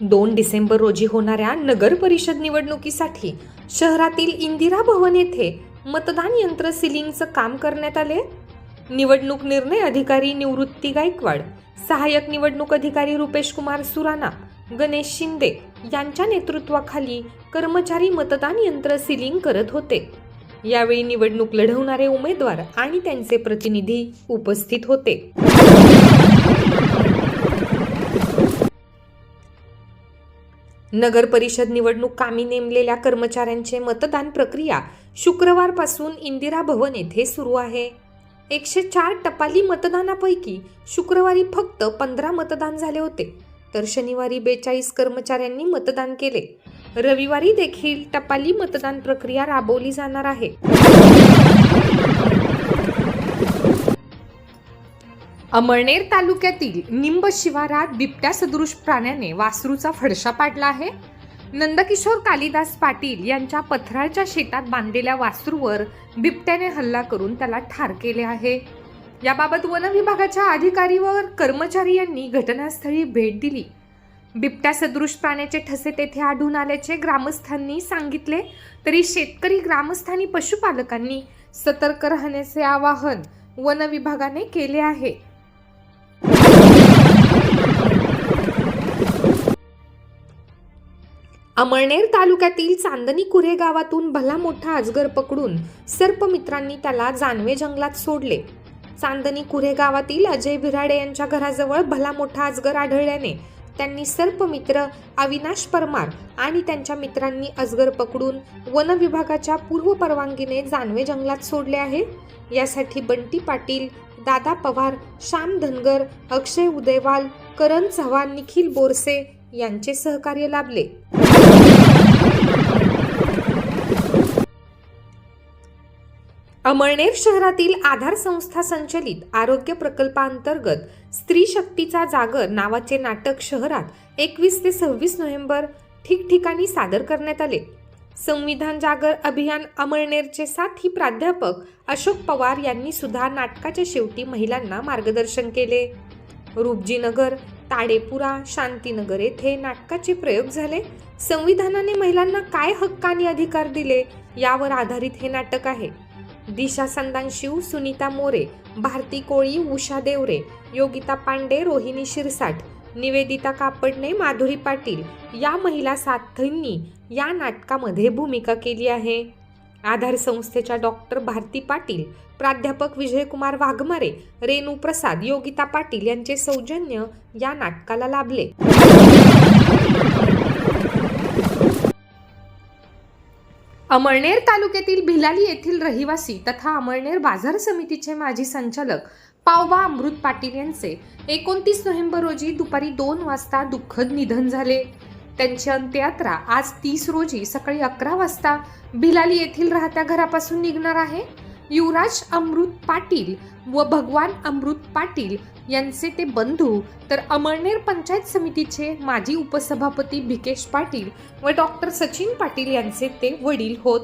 दोन डिसेंबर रोजी होणाऱ्या नगर परिषद निवडणुकीसाठी शहरातील इंदिरा भवन येथे मतदान यंत्र सिलिंगचं काम करण्यात आले. निवडणूक निर्णय अधिकारी निवृत्ती गायकवाड सहाय्यक निवडणूक अधिकारी रुपेश कुमार सुराणा गणेश शिंदे यांच्या नेतृत्वाखाली कर्मचारी मतदान यंत्र सिलिंग करत होते. यावेळी निवडणूक लढवणारे उमेदवार आणि त्यांचे प्रतिनिधी उपस्थित होते. नगर परिषद निवडणूक कामी नेमलेल्या कर्मचाऱ्यांचे मतदान प्रक्रिया शुक्रवारपासून इंदिरा भवन येथे सुरू आहे. एकशे चार टपाली मतदानापैकी शुक्रवारी फक्त पंधरा मतदान झाले होते तर शनिवारी बेचाळीस कर्मचाऱ्यांनी मतदान केले. रविवारी देखील टपाली मतदान प्रक्रिया राबवली जाणार आहे. अमळनेर तालुक्यातील निंब शिवारात बिबट्या सदृश प्राण्याने वासरूचा फडशा पाडला आहे. नंदकिशोर कालिदास पाटील यांच्या पथराच्या शेतात बांधलेल्या वासरूवर बिबट्याने हल्ला करून त्याला ठार केले आहे. याबाबत वन विभागाच्या अधिकारी व कर्मचारी यांनी घटनास्थळी भेट दिली. बिबट्या सदृश प्राण्याचे ठसे तेथे आढळून आल्याचे ग्रामस्थांनी सांगितले. तरी शेतकरी ग्रामस्थांनी पशुपालकांनी सतर्क राहण्याचे आवाहन वन विभागाने केले आहे. अमळनेर तालुक्यातील चांदणी कुरे गावातून भला मोठा अजगर पकडून सर्पमित्रांनी त्याला जानवे जंगलात सोडले. चांदणी कुरे गावातील अजय भिराडे यांच्या घराजवळ भला मोठा अजगर आढळल्याने त्यांनी सर्पमित्र अविनाश परमार आणि त्यांच्या मित्रांनी अजगर पकडून वन विभागाच्या पूर्व परवानगीने जानवे जंगलात सोडले आहे. यासाठी बंटी पाटील दादा पवार श्याम धनगर अक्षय उदयवाल करण चव्हाण निखिल बोरसे यांचे सहकार्य लाभले. अमळनेर शहरातील आधार संस्था संचलित आरोग्य प्रकल्पांतर्गत स्त्री शक्तीचा जागर नावाचे नाटक शहरात एकवीस ते सव्वीस नोव्हेंबर ठिकठिकाणी सादर करण्यात आले. संविधान जागर अभियान अमळनेरचे साथी प्राध्यापक अशोक पवार यांनी सुद्धा नाटकाच्या शेवटी महिलांना मार्गदर्शन केले. रूपजीनगर ताडेपुरा शांतीनगर येथे नाटकाचे प्रयोग झाले. संविधानाने महिलांना काय हक्क आणि अधिकार दिले यावर आधारित हे नाटक आहे. दिशा संदानशिव सुनीता मोरे भारती कोळी उषा देवरे योगिता पांडे रोहिणी शिरसाट निवेदिता कापडणे माधुरी पाटील या महिला साथींनी या नाटकामध्ये भूमिका केली आहे. आधार संस्थेच्या डॉक्टर भारती पाटील प्राध्यापक विजयकुमार वाघमारे रेणू प्रसाद योगिता पाटील यांचे सौजन्य या नाटकाला लाभले. अमळनेर तालुक्यातील भिलाली येथील रहिवासी तथा अमळनेर बाजार समितीचे माजी संचालक पावबा अमृत पाटील यांचे एकोणतीस नोव्हेंबर रोजी दुपारी दोन वाजता दुःखद निधन झाले. त्यांची अंत्ययात्रा आज तीस रोजी सकाळी अकरा वाजता भिलाली येथील राहत्या घरापासून निघणार आहे. युवराज अमृत पाटील व भगवान अमृत पाटील यांचे ते बंधू. तर अमळनेर पंचायत समितीचे माजी उपसभापती भिकेश पाटील व डॉक्टर सचिन पाटील यांचे ते वडील होत.